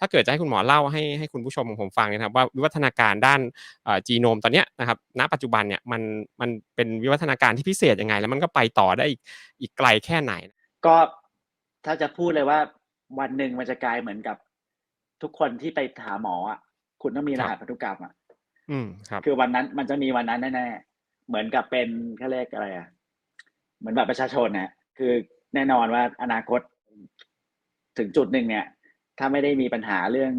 ถ้าเกิดจะให้คุณหมอเล่าให้ให้คุณผู้ชมของผมฟังนะครับว่าวิวัฒนาการด้านจีโนมตอนเนี้ยนะครับณปัจจุบันเนี่ยมันมันเป็นวิวัฒนาการที่พิเศษยังไง แล้วมันก็ไปต่อได้อีกอีกไกลแค่ไหน ก็ถ้าจะพูดเลยว่าวันหนึ่งมันจะกลายเหมือนกับ ทุกคนที่ไปหาหมออะคุณต้องมีรหัสพันธุกรรมอะอืมครับ คือวันนั้นมันจะมีวันนั้นแน่ๆเหมือนกับเป็นเขาเรียกอะไรอะเหมือนแบบประชาชนนะคือแน่นอนว่าอนาคตถึงจุดหนึ่งเนี่ย ถ้าไม่ได้มีปัญหาเรื่อง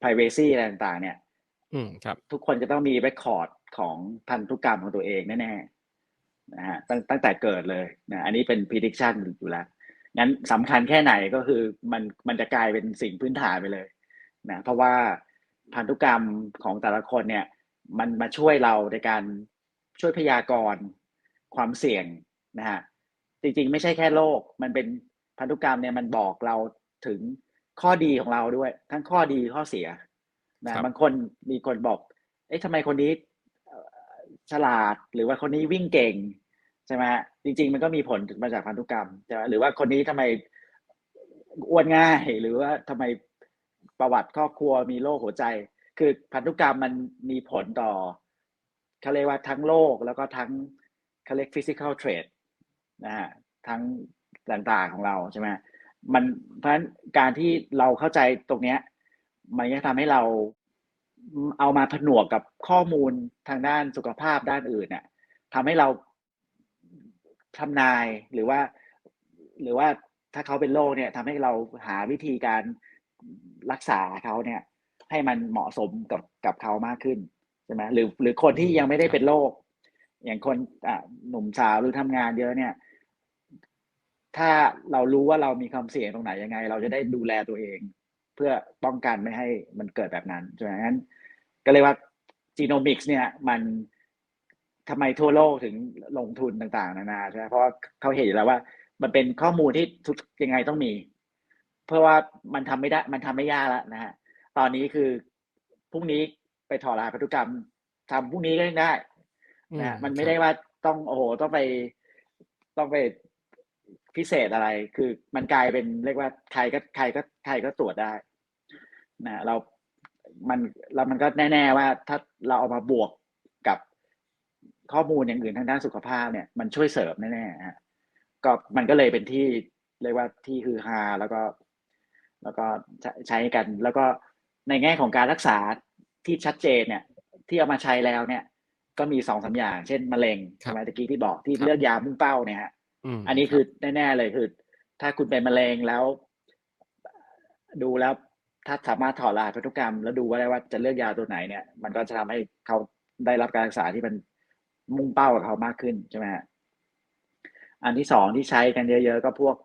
privacy อะไรต่างๆ เนี่ย อืมครับ ทุกคนจะต้องมี record ของพันธุกรรมของตัวเองแน่ๆนะฮะตั้งตั้งแต่เกิดเลยนะอันนี้เป็น prediction อยู่แล้วงั้นสำคัญแค่ไหนก็คือมันมันจะกลายเป็นสิ่งพื้นฐานไปเลยนะเพราะว่าพันธุกรรมของแต่ละคนเนี่ย มันมาช่วยเราในการช่วยพยากรณ์ความเสี่ยงนะฮะจริงๆ ไม่ใช่แค่โรคมันเป็นพันธุกรรมเนี่ยมันบอกเราถึง ข้อดีของเราด้วย ทั้งข้อดีข้อเสียนะบางคนมีคนบอก เอ๊ะทำไมคนนี้ฉลาดหรือว่าคนนี้วิ่งเก่งใช่ไหมจริง ๆ มันก็มีผลมาจากพันธุกรรมใช่ไหมหรือว่าคนนี้ทำไมอ้วนง่าย หรือว่าทำไมประวัติครอบครัวมีโรคหัวใจ คือพันธุกรรมมันมีผลต่อเขาเรียกว่าทั้งโรคแล้วก็ทั้งเขาเรียก physical trait นะฮะทั้งต่างๆของเราใช่ไหม มันเพราะฉะนั้นการที่เราเข้าใจตรงเนี้ย มันจะทำให้เราเอามาผนวกกับข้อมูลทางด้านสุขภาพด้านอื่นเนี่ยทำให้เราทำนายหรือว่า หรือว่าถ้าเขาเป็นโรคเนี่ยทำให้เราหาวิธีการรักษาเขาเนี่ย ให้มันเหมาะสมกับกับเขามากขึ้นใช่ไหมหรือหรือคนที่ยังไม่ได้เป็นโรคอย่างคนอะหนุ่มสาวหรือทำงานเยอะเนี่ย ถ้าเรารู้ว่าเรามีความเสี่ยงตรงไหนยังไง เราจะได้ดูแลตัวเอง เพื่อป้องกันไม่ให้มันเกิดแบบนั้นใช่ไหมงั้น ก็เลยว่าจีโนมิกส์เนี่ยมันทำไมทั่วโลกถึงลงทุนต่างๆ นานาใช่ไหมเพราะเขาเห็นอยู่แล้วว่า มันเป็นข้อมูลที่ทุกยังไงต้องมี เพราะว่ามันทำไม่ได้ มันทำไม่ยากแล้วนะฮะตอนนี้คือพรุ่งนี้ไปถอดรหัสพันธุกรรมทำพรุ่งนี้ก็ได้นะมันไม่ได้ว่าต้องโอ้โหต้องไป ต้องไป พิเศษอะไร คือมันกลายเป็นเรียกว่าใครก็ใครก็ใครก็ตรวจได้นะเรา มันแล้วมันก็แน่ ๆ ว่าถ้าเราเอามาบวกกับข้อมูลอย่างอื่นทางด้านสุขภาพเนี่ย มันช่วยเสริมแน่ๆฮะก็มันก็เลยเป็นที่เรียกว่าที่คือฮาแล้วก็ แล้วก็ใช้กัน แล้วก็ในแง่ของการรักษาที่ชัดเจนเนี่ย ที่เอามาใช้แล้วเนี่ย ก็มีสองสาอย่าง เช่นมะเร็งใช่ไหมตะกี้ที่บอกที่เลือกยามุ่งเป้าเนี่ยฮะ อันนี้คือแน่ๆเลยคือ ถ้าคุณเป็นมะเร็งแล้ว ดูแล้วถ้าสามารถถอดรหัสพันธุกรรม แล้วดูว่าได้ว่าจะเลือกยาตัวไหนเนี่ย มันก็จะทำให้เขาได้รับการรักษาที่มันมุ่งเป้ากับเขามากขึ้นใช่ไหมฮะอันที่สองที่ใช้กันเยอะ ๆ ก็พวก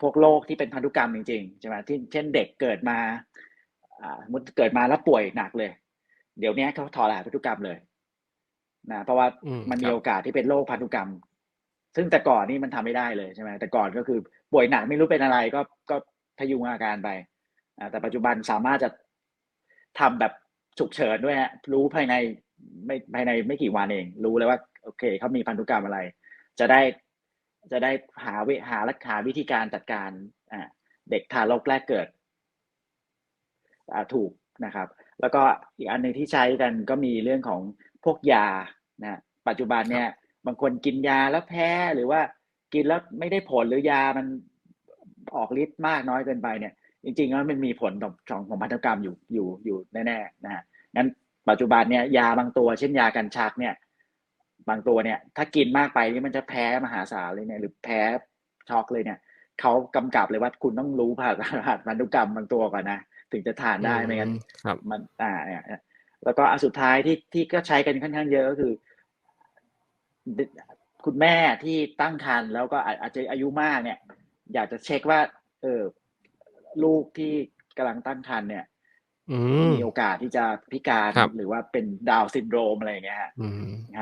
พวกโรคที่เป็นพันธุกรรมจริงๆใช่ไหมที่เช่นเด็กเกิดมาอ่ามุดเกิดมาแล้วป่วยหนักเลย เดี๋ยวนี้เขาถอดรหัสพันธุกรรมเลยนะเพราะว่ามันมีโอกาสที่เป็นโรคพันธุกรรม ซึ่งแต่ก่อนนี่มันทำไม่ได้เลยใช่ไหมแต่ก่อนก็คือป่วยหนักไม่รู้เป็นอะไรก็ก็พยุงอาการไปแต่ปัจจุบันสามารถจะทำแบบฉุกเฉินด้วยฮะรู้ภายในไม่ภายในไม่กี่วันเอง รู้เลยว่า โอเคเขามีพันธุกรรมอะไร จะได้จะได้หาวิหาลักหาวิธีการจัดการเด็กทารกแรกเกิดถูกนะครับ แล้วก็อีกอันหนึ่งที่ใช้กันก็มีเรื่องของพวกยานะปัจจุบันเนี่ย บางคนกินยาแล้วแพ้หรือว่ากินแล้วไม่ได้ผลหรือยามันออกฤทธิ์มากน้อยเกินไปเนี่ย จริงๆแล้วมันมีผลต่อของของพันธุกรรมอยู่อยู่อยู่แน่ๆนะฮะงั้นปัจจุบันเนี่ยยาบางตัวเช่นยากันชักเนี่ย บางตัวเนี่ย ถ้ากินมากไปนี่มันจะแพ้มหาศาลเลยเนี่ยหรือแพ้ช็อกเลยเนี่ยเขากำกับเลยว่าคุณต้องรู้ผ่านผ่านพันธุกรรมบางตัวก่อนนะถึงจะทานได้ไม่งั้นมันอ่าเนี่ยแล้วก็อันสุดท้ายที่ที่ก็ใช้กันค่อนข้างเยอะก็คือ คุณแม่ที่ตั้งครรภ์แล้วก็อาจจะอายุมากเนี่ย อยากจะเช็คว่า เออลูกที่กำลังตั้งครรภ์เนี่ยมีโอกาสที่จะพิการหรือว่าเป็นดาวซินโดรมอะไรอย่างเงี้ยฮะ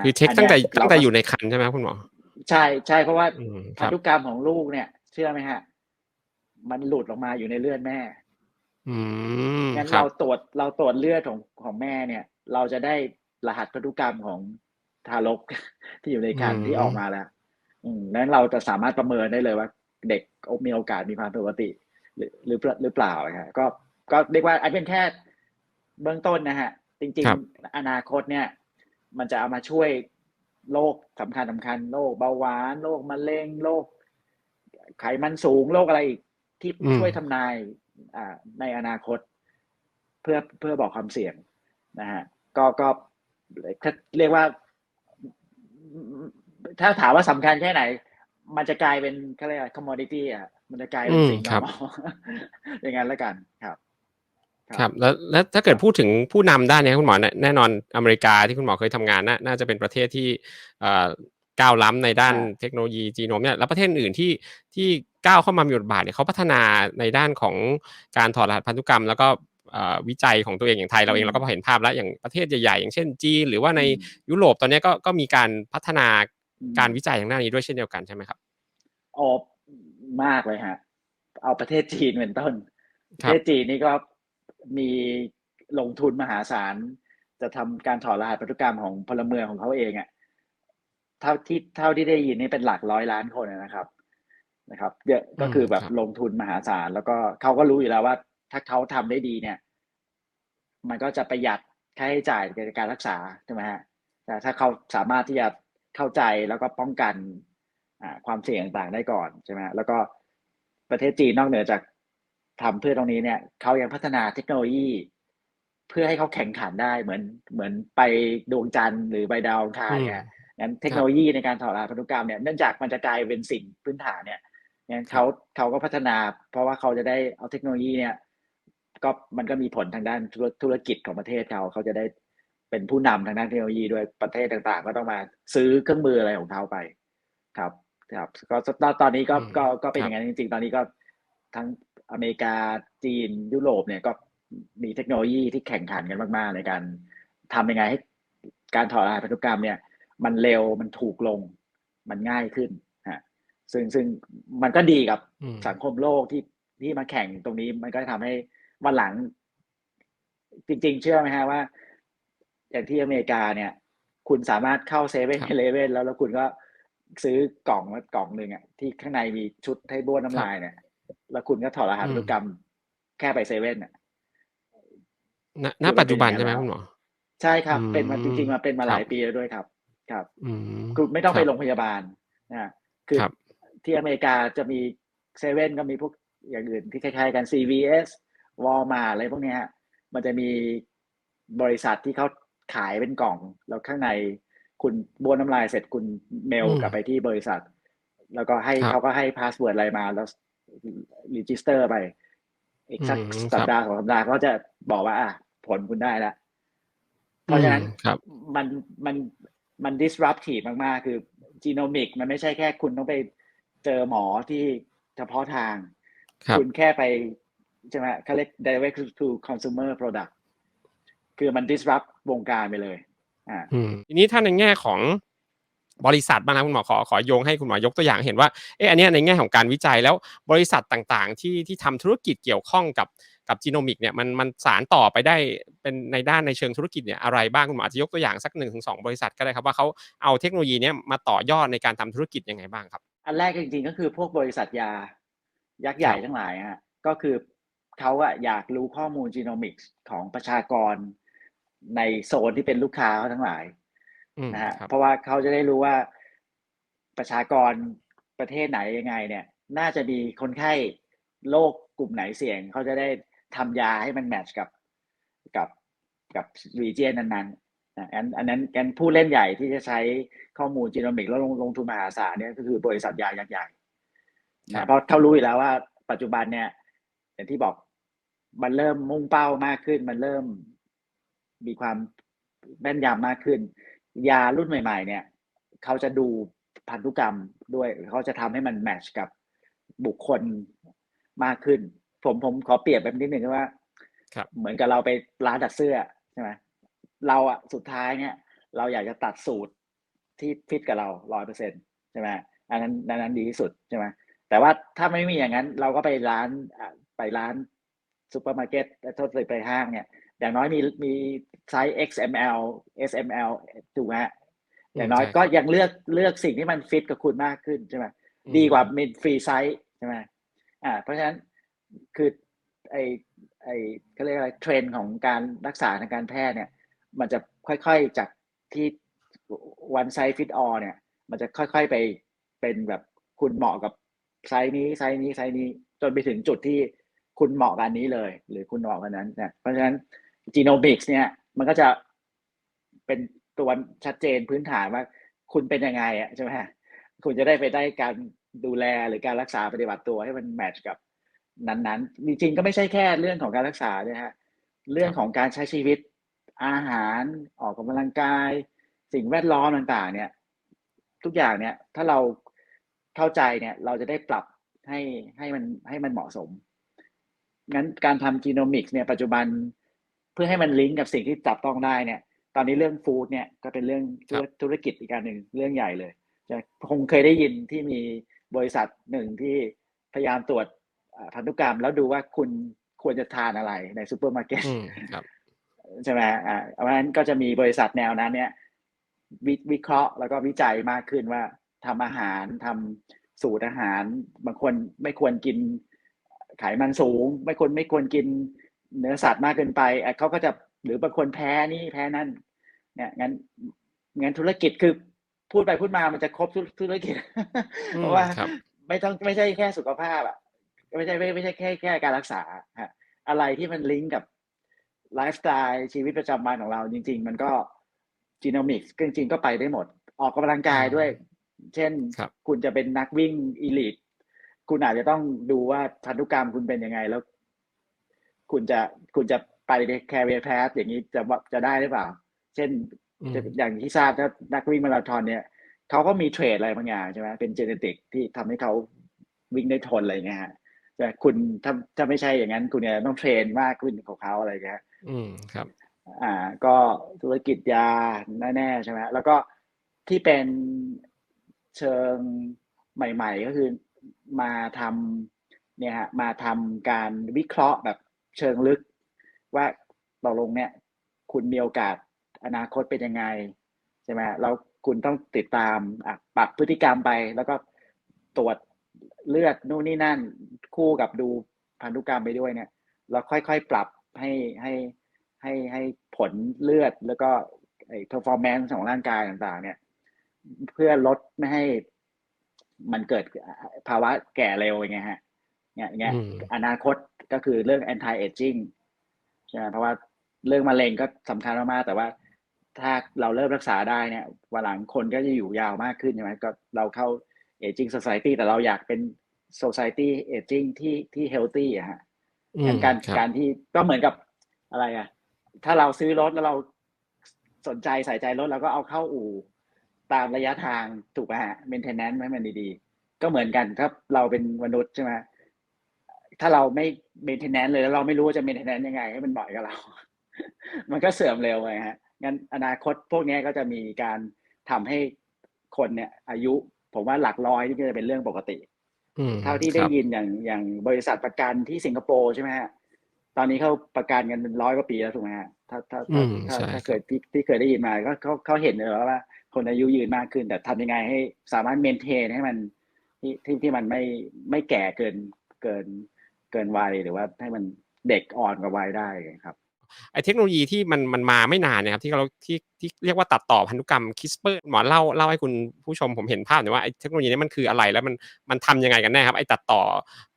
คือเช็คตั้งแต่ตั้งแต่อยู่ในครรภ์ใช่ไหมคุณหมอ ใช่ใช่เพราะว่าพันธุกรรมของลูกเนี่ย เชื่อไหมฮะ มันหลุดออกมาอยู่ในเลือดแม่งั้นเราตรวจเราตรวจเลือดของของแม่เนี่ย เราจะได้รหัสพันธุกรรมของ ทารกที่อยู่ในครรภ์ที่ออกมาแล้วอืมนั้นเราจะสามารถประเมินได้เลยว่า เด็กมีโอกาสมีความผิดปกติ หรือหรือหรือเปล่าครับก็ก็เรียกว่าอันเป็นแค่เบื้องต้นนะฮะ จริงครับๆอนาคตเนี่ย มันจะเอามาช่วยโรคสำคัญสำคัญโรคเบาหวานโรคมะเร็งโรคไขมันสูงโรคอะไรอีกที่อืมช่วยทำนาย อ่า ในอนาคต เพื่อเพื่อบอกความเสี่ยงนะฮะก็ก็ถ้าเรียกว่า ถ้าถามว่าสำคัญแค่ไหน มันจะกลายเป็นเขาเรียกอะไร commodity อะมันจะกลายเป็นสิ่งอืมครับ normal อย่างนั้นแล้วกันครับ ครับ แล้วแล้วถ้าเกิดพูดถึงผู้นำด้านเนี้ยคุณหมอแน่แน่นอนอเมริกาที่คุณหมอเคยทำงานน่าน่าจะเป็นประเทศที่เอ่อก้าวล้ำในด้านอ่าเทคโนโลยีจีโนมเนี่ยแล้วประเทศอื่นที่ที่ก้าวเข้ามามีบทบาทเนี่ยเขาพัฒนาในด้านของการถอดรหัสพันธุกรรม แล้วก็เอ่อ วิจัยของตัวเองอย่างไทยเราเองเราก็พอเห็นภาพแล้วอย่างประเทศใหญ่ๆอย่างเช่นจีนหรือว่าในอืมยุโรปตอนเนี้ยก็ก็มีการพัฒนาอืมการวิจัยทางด้านนี้ด้วยเช่นเดียวกันใช่ไหมครับออกมากเลยฮะเอาประเทศจีนเป็นต้นปครัระบเทศจีนนี่ก็มีลงทุนมหาศาล จะทำการถอดรหัสพันธุกรรมของพลเมืองของเขาเองอะ่ะเท่าที่เท่าที่ได้ยินนี่เป็นหลักร้อยล้านคนนะครับ นะครับเยอะก็คือแบบครับลงทุนมหาศาลแล้วก็เขาก็รู้อยู่แล้วว่า ถ้าเขาทำได้ดีเนี่ย มันก็จะประหยัดค่าใช้จ่ายในการรักษาใช่ไหมฮะแต่ถ้าเขาสามารถที่จะเข้าใจแล้วก็ป้องกันอ่าความเสี่ยงต่างๆได้ก่อนใช่ไหมฮะแล้วก็ประเทศจีนนอกเหนือจากทำเพื่อตรงนี้เนี่ยเขายังพัฒนาเทคโนโลยี เพื่อให้เขาแข่งขันได้เหมือนเหมือนไปดวงจันทร์หรือไปดาวอังคารเนี่ยงั้นเทคโนโลยีในการถอดรหัสพันธุกรรมเนี่ยเนื่องจากมันจะกลายเป็นสิ่งพื้นฐานเนี่ยงั้นเขาเขาก็พัฒนา เพราะว่าเขาจะได้เอาเทคโนโลยีเนี่ย ก็มันก็มีผลทางด้านธุรธุรกิจของประเทศเขาเขาจะได้เป็นผู้นำทางด้านเทคโนโลยีด้วยประเทศต่างๆ ก็ต้องมาซื้อเครื่องมืออะไรของเขาไป ครับครับก็ตอนตอนนี้ก็อืมก็ก็เป็นคอรับย่างนั้นจริงๆ ตอนนี้ก็ทั้งอเมริกาจีนยุโรปเนี่ยก็มีเทคโนโลยีที่แข่งขันกันมากๆ ในการทำยังไงให้การถอดรหัสพันธุกรรมเนี่ย มันเร็วมันถูกลงมันง่ายขึ้นฮะซึ่งซึ่งมันก็ดีกับอืมสังคมโลกที่ที่มาแข่งตรงนี้มันก็ทำให้ วันหลัง จริง ๆ เชื่อไหมฮะว่า อย่างที่อเมริกาเนี่ย คุณสามารถเข้าเซเว่นครับเลเว่นแล้วแล้วคุณก็ซื้อกล่องมากล่องหนึ่งอะที่ข้างในมีชุดให้บ้วนน้ำลายเนี่ย แล้วคุณก็ถอดรหัสพันธุกรรมแค่ไปเซเว่นอะณณปัจจุบันใช่ไหมคุณหมอใช่ครับ เป็นมาอืมจริงๆมาเป็นมาหลายครับปีแล้วด้วยครับ ครับอืมคือไม่ต้องไปครับโรงพยาบาลนะคือครับที่อเมริกาจะมีเซเว่นก็มีพวกอย่างอื่นที่คล้ายๆกัน CVS Walmart อะไรพวกเนี้ยฮะมันจะมีบริษัทที่เขาขายเป็นกล่อง แล้วข้างในคุณบ้วนน้ำลายเสร็จคุณเมลอืมกลับไปที่บริษัท แล้วก็ให้ครับเขาก็ให้พาสเวิร์ดอะไรมาแล้วรีจิสเตอร์ไป อีกสักอืมสัปครับดาห์สองสัปดาห์เขาจะบอกว่า อะ ผลคุณได้แล้วเพราะฉะนั้นอืมครับมันมันมัน disruptive มาก ๆ คือจีโนมิกมันไม่ใช่แค่คุณต้องไปเจอหมอที่เฉพาะทางครับณแค่ไป ใช่ไหมเขาเรียก direct to consumer product คือมัน disrupt วงการไปเลยอ่าอืมทีนี้ถ้าในแง่ของบริษัทบ้างนะคุณหมอขอขอโยงให้คุณหมอยกตัวอย่างให้เห็นว่าเอออันเนี้ยในแง่ของการวิจัยแล้วบริษัทต่างๆ ที่ที่ทำธุรกิจเกี่ยวข้องกับกับจีโนมิกเนี่ยมันมันสารต่อไปได้เป็นในด้านในเชิงธุรกิจเนี่ยอะไรบ้างคุณหมออาจจะยกตัวอย่างสักหนึ่งถึงสองบริษัทก็ได้ครับว่าเขาเอาเทคโนโลยีเนี้ยมาต่อยอดในการทำธุรกิจยังไงบ้างครับ อันแรกจริงๆก็คือพวกบริษัทยายักษ์ใหญ่ครับทั้งหลายฮะก็คือ เขาอะอยากรู้ข้อมูลจีโนมิกส์ของประชากรในโซนที่เป็นลูกค้าเขาทั้งหลายอืมนะฮะครับเพราะว่าเขาจะได้รู้ว่าประชากรประเทศไหนยังไง เนี่ย น่าจะมีคนไข้โรคกลุ่มไหนเสี่ยงเขาจะได้ทำยาให้มันแมทช์กับกับกับรีเจียนนั้นๆนะอันอันนั้นกันผู้เล่นใหญ่ที่จะใช้ข้อมูลจีโนมิกแล้วลงลงทุนมหาศาลเนี่ยก็คือบริษัทยายักษ์ใหญ่ครันะบเพราะเขารู้อยู่แล้วว่าปัจจุบันเนี่ย อย่างที่บอกมันเริ่มมุ่งเป้ามากขึ้น มันเริ่มมีความแม่นยำมากขึ้น ยารุ่นใหม่ ๆ เนี่ย เขาจะดูพันธุกรรมด้วยเขาจะทำให้มันแมทช์กับบุคคลมากขึ้น ผมผมขอเปรียบแบบนิดหนึ่งว่าครับเหมือนกับเราไปร้านตัดเสื้อใช่ไหมเราอะสุดท้ายเนี่ย เราอยากจะตัดสูตรที่ฟิตกับเราร้อยเปอร์เซ็นใช่ไหมอันนั้นอันนั้นดีที่สุดใช่ไหมแต่ว่าถ้าไม่มีอย่างนั้น เราก็ไปร้านอะ ไปร้านซูเปอร์มาร์เก็ตโทษเลยไปห้างเนี่ย อย่างน้อยมีมีไซส์ XML SML ถูกไหมฮะอย่างน้อยใช่ก็ครับยังเลือกเลือกสิ่งที่มันฟิตกับคุณมากขึ้นใช่ไหมอืมดีกว่ามีฟรีไซส์ใช่ไหมอ่า เพราะฉะนั้นคือไอไอ้เขาเรียกอะไรเทรนด์ของการรักษาทางการแพทย์เนี่ย มันจะค่อยๆจากที่ one size fit all เนี่ย มันจะค่อยๆไปเป็นแบบคุณเหมาะกับไซส์นี้ไซส์นี้ไซส์นี้ จนไปถึงจุดที่ คุณเหมาะกับอันนี้เลย หรือคุณเหมาะกับอันนั้นนะเพราะฉะนั้น genomics เนี่ยมันก็จะเป็นตัวชัดเจนพื้นฐานว่าคุณเป็นยังไงอะใช่ไหมคุณจะได้ไปได้การดูแลหรือการรักษาปฏิบัติตัวให้มันแมทช์กับนั้นๆ จริงๆก็ไม่ใช่แค่เรื่องของการรักษาเนี่ยฮะเรื่องของการใช้ชีวิตอาหารออกกำลังกาย สิ่งแวดล้อมต่างๆ เนี่ย ทุกอย่างเนี่ยถ้าเราเข้าใจเนี่ย เราจะได้ปรับให้ให้มันให้มันเหมาะสม งั้นการทำจีโนมิกส์เนี่ยปัจจุบันเพื่อให้มันลิงก์กับสิ่งที่จับต้องได้เนี่ย ตอนนี้เรื่องฟู้ดเนี่ยก็เป็นเรื่องธุรธุรกิจอีกการหนึ่งเรื่องใหญ่เลยจะคงเคยได้ยินที่มีบริษัทหนึ่งที่พยายามตรวจอ่าพันธุกรรม แล้วดูว่าคุณควรจะทานอะไรในซูเปอร์มาร์เก็ตอืมครับใช่ไหมอ่าเพราะฉะนั้นก็จะมีบริษัทแนวนั้น เนี่ย วิวิเคราะห์แล้วก็วิจัยมากขึ้นว่าทำอาหารทำสูตรอาหาร บางคนไม่ควรกิน ไขมันสูง ไม่ควรไม่ควรกินเนื้อสัตว์มากเกินไปอะเขาก็จะหรือบางคนแพ้นี่แพ้นั่นเนี่ยงั้นงั้นธุรกิจคือพูดไปพูดมามันจะครบธุธุรกิจอืมเพราะว่าครับไม่ต้องไม่ใช่แค่สุขภาพอะไม่ใช่ไม่ไม่ใช่แค่แค่การรักษาฮะอะไรที่มันลิงก์กับไลฟ์สไตล์ชีวิตประจำวันของเราจริง ๆ มันก็จีโนมิกส์จริงๆก็ไปได้หมด ออกกำลังกายด้วย เช่นครับคุณจะเป็นนักวิ่งอีลิท คุณอาจจะต้องดูว่าพันธุกรรมคุณเป็นยังไงแล้ว คุณจะคุณจะไปในแคริเอร์แพสอย่างนี้จะว่าจะได้หรือเปล่า เช่นอืมจะอย่างที่ทราบถ้านักวิ่งมาราธอนเนี่ยเขาก็มีเทรดอะไรบางอย่างใช่ไหมเป็นเจเนติกที่ทำให้เขาวิ่งได้ทนอะไรเงี้ยฮะแต่คุณถ้าถ้าไม่ใช่อย่างนั้น คุณเนี่ยต้องเทรนมากขึ้นของเขาอะไรเงี้ยอืมครับ อ่า ก็ธุรกิจยาแน่ๆใช่ไหมฮะแล้วก็ที่เป็นเชิงใหม่ ๆ ก็คือ มาทำเนี่ยฮะมาทำการวิเคราะห์แบบเชิงลึก ว่าตกลงเนี่ย คุณมีโอกาสอนาคตเป็นยังไงใช่ไหมแล้วคุณต้องติดตามปรับพฤติกรรมไป แล้วก็ตรวจเลือดนู่นนี่นั่นคู่กับดูพันธุกรรมไปด้วยเนี่ยแล้วค่อยๆปรับให้ให้ให้ให้ผลเลือดแล้วก็ไอ้ performance ของร่างกายต่างๆ เนี่ย เพื่อลดไม่ให้ มันเกิดภาวะแก่เร็วอย่างเงี้ยฮะเนี่ยอย่างเงี้ยอืมอนาคตก็คือเรื่อง anti aging ใช่ไหมเพราะว่าเรื่องมะเร็งก็สำคัญมากๆแต่ว่าถ้าเราเริ่มรักษาได้เนี่ยวันหลังคนก็จะอยู่ยาวมากขึ้นใช่ไหมก็เราเข้า aging society แต่เราอยากเป็น society aging ที่ที่ healthy อะฮะอืมงั้นการครับการที่ก็เหมือนกับอะไรอะถ้าเราซื้อรถแล้วเราสนใจใส่ใจรถเราก็เอาเข้าอู่ ตามระยะทางถูกไหมฮะ maintenance ให้มันดีๆ ก็เหมือนกันถ้าเราเป็นมนุษย์ใช่ไหมถ้าเราไม่ maintenance เลยแล้วเราไม่รู้ว่าจะ maintenance ยังไง ให้มันเหมาะกับเรา มันก็เสื่อมเร็วเลยฮะงั้นอนาคตพวกนี้ก็จะมีการทำให้คนเนี่ย อายุ ผมว่าหลักร้อยนี่ก็จะเป็นเรื่องปกติอืมเท่าที่คได้รับยินอย่างอย่างบริษัทประกันที่สิงคโปร์ใช่ไหมฮะ ตอนนี้เขาประกันกันเป็นร้อยกว่าปีแล้วถูกไหมฮะถ้าถ้าอืถ้ามถ้าใช่ถ้าคเกิรับดที่ที่เคยได้ยินมาก็เขาเขาเห็นเลยว่า คนอายุยืนมากขึ้น แต่ทำยังไงให้สามารถเมนเทนให้มันที่ที่ที่มันไม่ไม่แก่เกินเกินเกินวัยหรือว่าให้มันเด็กอ่อนกว่าวัยได้ครับ ไอ้เทคโนโลยีที่มันมันมาไม่นานเนี่ยครับที่เราที่ที่เรียกว่าตัดต่อพันธุกรรม CRISPR หมอเล่าเล่าให้คุณผู้ชมผมเห็นภาพหน่อยว่าไอ้เทคโนโลยีนี้มันคืออะไรแล้วมันมันทำยังไงกันแน่ครับไอ้ตัดต่อ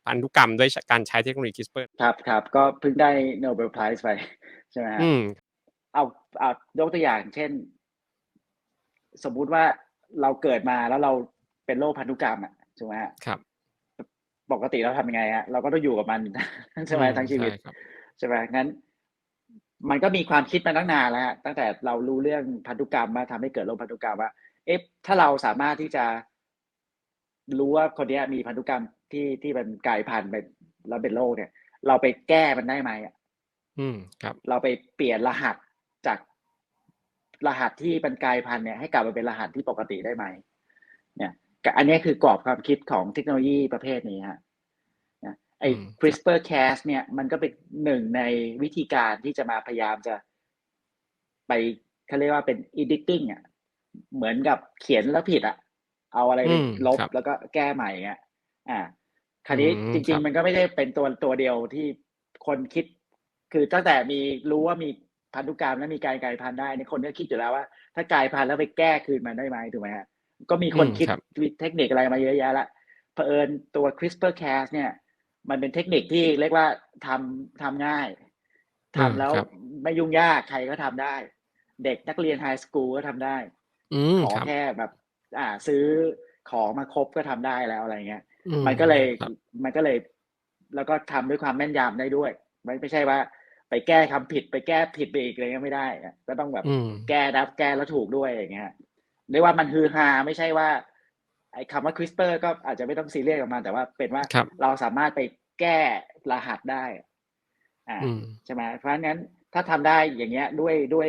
พันธุกรรมด้วยการใช้เทคโนโลยี CRISPR ครับครับก็เพิ่งได้โนเบลไพรส์ไปใช่ไหมฮะอืมเอาเอายกตัวอย่างเช่น สมมุติว่าเราเกิดมาแล้วเราเป็นโรคพันธุกรรมอะใช่ไหมฮะครับ ปกติเราทำยังไงฮะเราก็ต้องอยู่กับมันใช่ไหมอืมทั้งชีวิตใช่ครับใช่ไหมงั้น มันก็มีความคิดมาตั้งนานแล้วฮะตั้งแต่เรารู้เรื่องพันธุกรรมมาทำให้เกิดโรคพันธุกรรมว่า เอ๊ะถ้าเราสามารถที่จะ รู้ว่าคนเนี้ยมีพันธุกรรมที่ที่เป็นกลายพันธุ์เป็นแล้วเป็นโรคเนี่ย เราไปแก้มันได้ไหมอะอืมครับ เราไปเปลี่ยนรหัสจากรหัสที่เป็นกลายพันธุ์เนี่ยให้กลับมาเป็นรหัสที่ปกติได้ไหมเนี่ยก็อันนี้คือกรอบความคิดของเทคโนโลยีประเภทนี้ฮะนะ ไอ้อืม CRISPR Cas เนี่ยมันก็เป็นหนึ่งในวิธีการที่จะมาพยายามจะไปเขาเรียกว่าเป็น editing อะเหมือนกับเขียนแล้วผิดอะ เอาอะไรไปอืมลบครับแล้วก็แก้ใหม่อะอ่า คราวนี้อืมจคริรังบๆมันก็ไม่ได้เป็นตัวตัวเดียวที่คนคิด คือตั้งแต่มีรู้ว่ามีพันธุกรรมและมีการกลายพันธุ์ได้เนี่ยคนก็คิดอยู่แล้วว่า ถ้ากลายพันธุ์แล้วไปแก้คืนมันได้ไหมถูกไหมฮะก็มีคนอืมคิดครับเทคนิคอะไรมาเยอะแยะละเผอิญตัว CRISPR-Cas เนี่ย มันเป็นเทคนิคที่เรียกว่าทำทำง่ายทำแล้วครับไม่ยุ่งยากใครก็ทำได้ เด็กนักเรียนไฮสคูลก็ทำได้อืมขอครับแค่แบบ อ่าซื้อของมาครบก็ทำได้แล้วอะไรเงี้ยอืมันก็เลยครับมันก็เลย แล้วก็ทำด้วยความแม่นยำได้ด้วย ไม่ไม่ใช่ว่า ไปแก้คำผิดไปแก้ผิดไปอีกอะไรเงี้ยไม่ได้อะก็ต้องแบบอืมแก้รับแก้แล้วถูกด้วยอย่างเงี้ยเรียกว่ามันฮือฮาไม่ใช่ว่า ไอ้คำว่า CRISPR ก็อาจจะไม่ต้องซีเรียสกับมันแต่ว่าเป็นว่าครับเราสามารถไปแก้รหัสได้อ่าอืมใช่ไหมเพราะฉะนั้นถ้าทำได้อย่างเงี้ยด้วยด้วย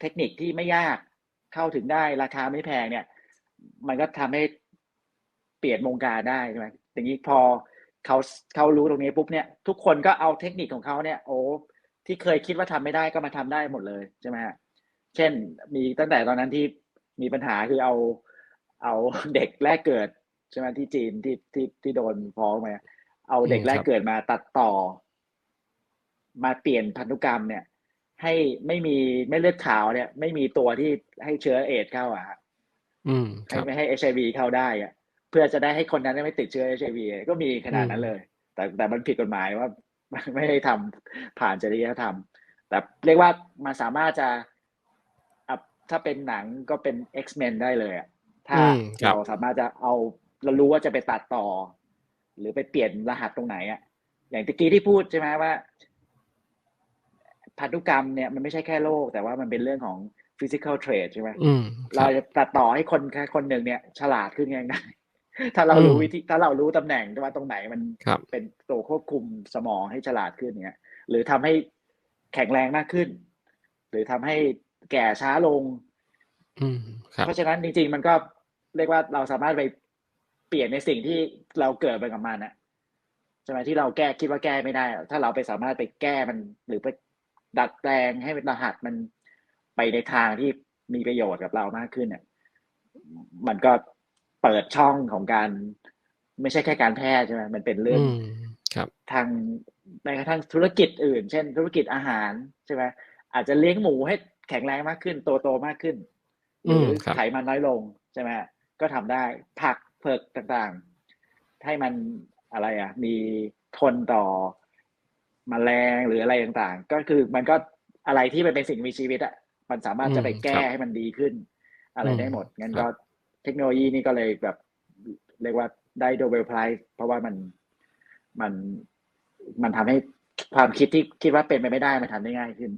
เทคนิคที่ไม่ยากเข้าถึงได้ราคาไม่แพงเนี่ย มันก็ทำให้เปลี่ยนวงการได้ใช่ไหมอย่างนี้พอเขาเขารู้ตรงนี้ปุ๊บเนี่ย ทุกคนก็เอาเทคนิคของเขาเนี่ย โอ้ที่เคยคิดว่าทำไม่ได้ก็มาทำได้หมดเลยใช่ไหมฮะเช่นมีตั้งแต่ตอนนั้นที่มีปัญหาคือเอา เอาเด็กแรกเกิดใช่ไหมที่จีนที่ที่ที่โดนฟ้องมาเอาเด็กอืมแรกครับเกิดมาตัดต่อ มาเปลี่ยนพันธุกรรมเนี่ย ให้ไม่มีไม่เลือดขาวเนี่ย ไม่มีตัวที่ให้เชื้อเอดส์เข้าอะอืมคให้รับไม่ให้เอชไอวีเข้าได้อะเพื่อจะได้ให้คนนั้นไม่ติดเชื้อเอชไอวีก็มีขนาดนั้นเลย แต่แต่มันผิดกฎหมายว่าไม่ได้ทำผ่านจริยธรรม แต่เรียกว่ามันสามารถจะอะถ้าเป็นหนังก็เป็น X-Men ได้เลยอะ ถ้าอืมครับเราสามารถจะเอาเรารู้ว่าจะไปตัดต่อ หรือไปเปลี่ยนรหัสตรงไหนอะอย่างตะกี้ที่พูดใช่ไหมว่าพันธุกรรมเนี่ยมันไม่ใช่แค่โรคแต่ว่ามันเป็นเรื่องของ physical trait ใช่ไหมอืมคเรารับจะตัดต่อให้คนแค่คนหนึ่งเนี่ย ฉลาดขึ้นยังได้ถ้าเรารู้อืมวิธีถ้าเรารู้ตำแหน่งว่าตรงไหนมันครับเป็นตัวควบคุมสมองให้ฉลาดขึ้นเนี่ย หรือทำให้แข็งแรงมากขึ้น หรือทำให้แก่ช้าลง อืมครับ เพราะฉะนั้นจริง ๆ มันก็เรียกว่าเราสามารถไปเปลี่ยนในสิ่งที่เราเกิดไปกับมันนะใช่ไหมที่เราแก้คิดว่าแก้ไม่ได้ ถ้าเราไปสามารถไปแก้มัน หรือไปดัดแปลงให้เป็นรหัสมันไปในทางที่มีประโยชน์กับเรามากขึ้นเนี่ยมันก็เปิดช่องของการ ไม่ใช่แค่การแพทย์ใช่ไหมมันเป็นเรื่องอืมครับ ทางแม้กระทั่งธุรกิจอื่น เช่น ธุรกิจอาหารใช่ไหมอาจจะเลี้ยงหมูให้แข็งแรงมากขึ้น โตโตๆมากขึ้น หอืรืมอครับไขมันน้อยลงใช่ไหมก็ทำได้ผักเผือกต่างๆ ให้มันอะไรอะ มีทนต่อมแมลงหรืออะไรต่างๆ ก็คือมันก็อะไรที่มันเป็นสิ่งมีชีวิตอะมันสามารถจะไปแก้ให้มันดีขึ้น อะไรได้หมดงั้นก็เทคโนโลยีนี่ก็เลยแบบ เรียกว่าได้โดเบลไพรส์เพราะว่ามันมันมันทำให้ความคิดที่คิดว่าเป็นไปไม่ได้มันทำได้ง่ายขึ้น